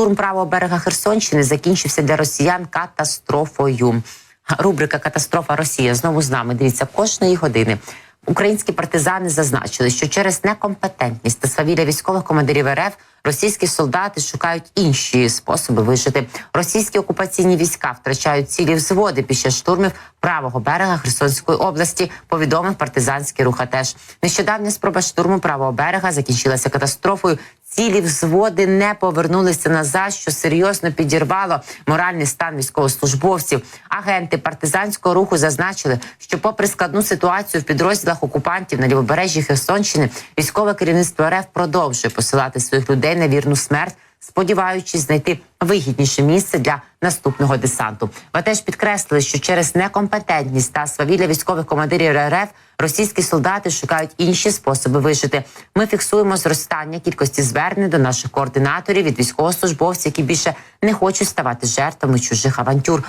Штурм правого берега Херсонщини закінчився для росіян катастрофою. Рубрика Катастрофа Росія знову з нами. Дивіться кожної години. Українські партизани зазначили, що через некомпетентність та свавілля військових командирів РФ російські солдати шукають інші способи вижити. Російські окупаційні війська втрачають цілі взводи під час штурмів правого берега Херсонської області. Повідомив партизанський рух. АТЕШ. Нещодавня спроба штурму правого берега закінчилася катастрофою. Цілі взводи не повернулися назад, що серйозно підірвало моральний стан військовослужбовців. Агенти партизанського руху зазначили, що, попри складну ситуацію в підрозділах окупантів на лівобережжі Херсонщини, військове керівництво РФ продовжує посилати своїх людей на вірну смерть. Сподіваючись знайти вигідніше місце для наступного десанту, Ви теж підкреслили, що через некомпетентність та свавілля військових командирів РФ російські солдати шукають інші способи вижити. Ми фіксуємо зростання кількості звернень до наших координаторів від військовослужбовців, які більше не хочуть ставати жертвами чужих авантюр.